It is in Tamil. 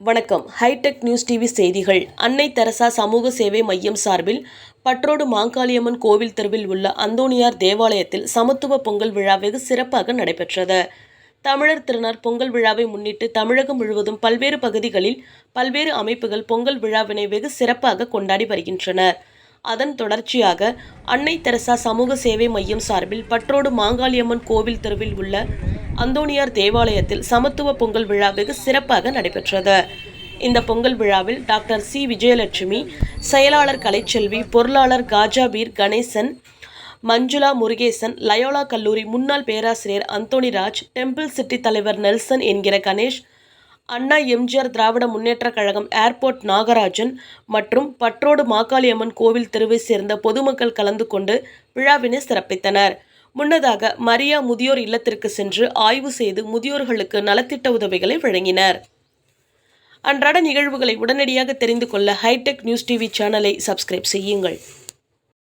வணக்கம். ஹைடெக் நியூஸ் டிவி செய்திகள். அன்னை தெரசா சமூக சேவை மையம் சார்பில் பற்றோடு மாங்காளியம்மன் கோவில் தெருவில் உள்ள அந்தோணியார் தேவாலயத்தில் சமத்துவ பொங்கல் விழா வெகு சிறப்பாக நடைபெற்றது. தமிழர் திருநாள் பொங்கல் விழாவை முன்னிட்டு தமிழகம் முழுவதும் பல்வேறு பகுதிகளில் பல்வேறு அமைப்புகள் பொங்கல் விழாவினை வெகு சிறப்பாக கொண்டாடி வருகின்றனர் அதன் தொடர்ச்சியாக அன்னை தெரசா சமூக சேவை மையம் சார்பில் பற்றோடு மாங்காளியம்மன் கோவில் தெருவில் உள்ள அந்தோனியார் தேவாலயத்தில் சமத்துவ பொங்கல் விழா வெகு சிறப்பாக நடைபெற்றது. இந்த பொங்கல் விழாவில் டாக்டர் சி. விஜயலட்சுமி செயலாளர் கலைச்செல்வி பொருளாளர் காஜாபீர் கணேசன் மஞ்சுளா முருகேசன் லயோலா கல்லூரி முன்னாள் பேராசிரியர் அந்தோணிராஜ் டெம்பிள் சிட்டி தலைவர் நெல்சன் என்கிற கணேஷ் அண்ணா எம்ஜிஆர் திராவிட முன்னேற்றக் கழகம் ஏர்போர்ட் நாகராஜன் மற்றும் பற்றோடு மாக்காளியம்மன் கோவில் தெருவை சேர்ந்த பொதுமக்கள் கலந்து கொண்டு விழாவினை சிறப்பித்தனர். முன்னதாக மரியா முதியோர் இல்லத்திற்கு சென்று ஆய்வு செய்து முதியோர்களுக்கு நலத்திட்ட உதவிகளை வழங்கினர். அன்றாட நிகழ்வுகளை உடனடியாக தெரிந்து கொள்ள ஹைடெக் நியூஸ் டிவி சேனலை சப்ஸ்கிரைப் செய்யுங்கள்.